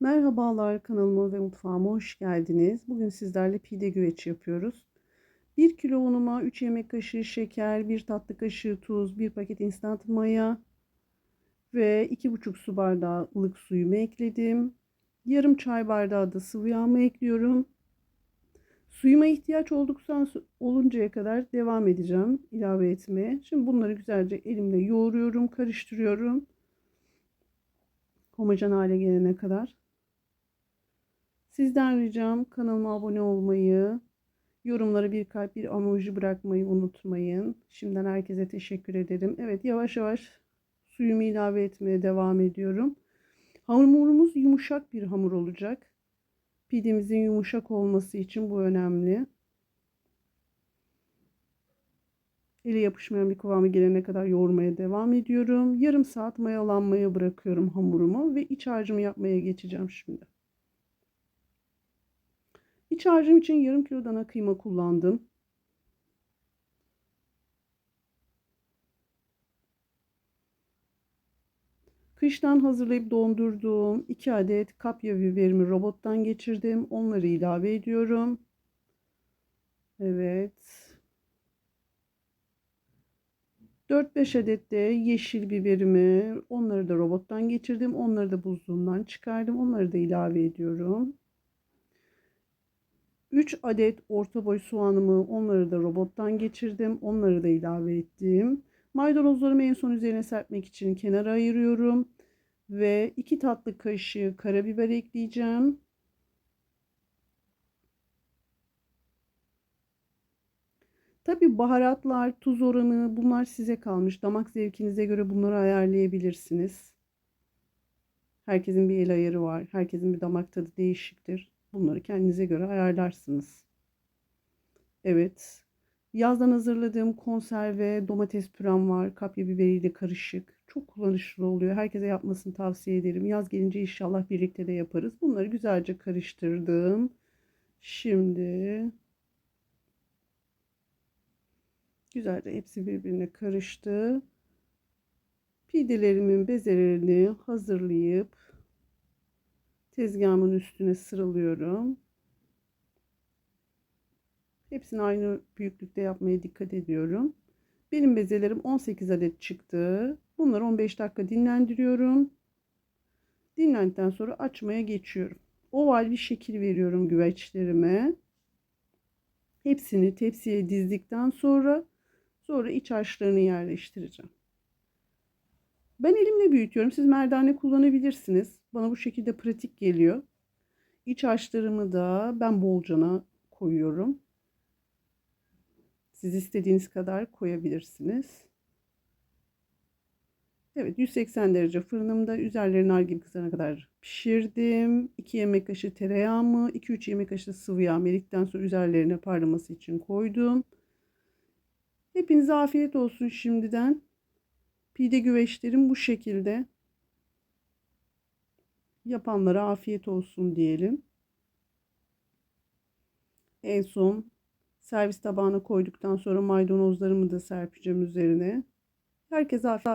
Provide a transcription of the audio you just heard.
Merhabalar kanalıma ve mutfağıma hoş geldiniz. Bugün sizlerle pide güveç yapıyoruz. 1 kilo unuma 3 yemek kaşığı şeker, 1 tatlı kaşığı tuz, 1 paket instant maya ve 2,5 su bardağı ılık suyumu ekledim. Yarım çay bardağı da sıvı yağımı ekliyorum. Suyuma ihtiyaç olduktan oluncaya kadar devam edeceğim ilave etmeye. Şimdi bunları güzelce elimle yoğuruyorum, karıştırıyorum. Homojen hale gelene kadar. Sizden ricam kanalıma abone olmayı, yorumlara bir kalp bir emoji bırakmayı unutmayın. Şimdiden herkese teşekkür ederim. Evet yavaş yavaş suyumu ilave etmeye devam ediyorum. Hamurumuz yumuşak bir hamur olacak. Pidemizin yumuşak olması için bu önemli. Eli yapışmayan bir kıvamı gelene kadar yoğurmaya devam ediyorum. Yarım saat mayalanmaya bırakıyorum hamurumu ve iç harcımı yapmaya geçeceğim şimdi. İç harcım için yarım kilo dana kıyma kullandım. Kıştan hazırlayıp dondurduğum 2 adet kapya biberimi robottan geçirdim. Onları ilave ediyorum. Evet. 4-5 adet de yeşil biberimi onları da robottan geçirdim. Onları da buzluğumdan çıkardım. Onları da ilave ediyorum. 3 adet orta boy soğanımı onları da robottan geçirdim. Onları da ilave ettim. Maydanozlarımı en son üzerine serpmek için kenara ayırıyorum. Ve 2 tatlı kaşığı karabiber ekleyeceğim. Tabi baharatlar, tuz oranı bunlar size kalmış. Damak zevkinize göre bunları ayarlayabilirsiniz. Herkesin bir el ayarı var. Herkesin bir damak tadı değişiktir. Bunları kendinize göre ayarlarsınız. Evet. Yazdan hazırladığım konserve domates pürem var. Kapya biberiyle karışık. Çok kullanışlı oluyor. Herkese yapmasını tavsiye ederim. Yaz gelince inşallah birlikte de yaparız. Bunları güzelce karıştırdım. Şimdi güzelce hepsi birbirine karıştı. Pidelerimin bezelerini hazırlayıp tezgahımın üstüne sıralıyorum. Hepsini aynı büyüklükte yapmaya dikkat ediyorum. Benim bezelerim 18 adet çıktı. Bunları 15 dakika dinlendiriyorum. Dinlendikten sonra açmaya geçiyorum. Oval bir şekil veriyorum güveçlerime. Hepsini tepsiye dizdikten sonra sonra iç harçlarını yerleştireceğim. Ben elimle büyütüyorum. Siz merdane kullanabilirsiniz. Bana bu şekilde pratik geliyor. İç harçlarımı da ben bolcana koyuyorum. Siz istediğiniz kadar koyabilirsiniz. Evet 180 derece fırınımda üzerleri nar gibi kızana kadar pişirdim. 2 yemek kaşığı tereyağımı, 2-3 yemek kaşığı sıvı yağ eridikten sonra üzerlerine parlaması için koydum. Hepinize afiyet olsun şimdiden. Pide güveçlerim bu şekilde. Yapanlara afiyet olsun diyelim. En son servis tabağına koyduktan sonra maydanozlarımı da serpeceğim üzerine. Herkese afiyet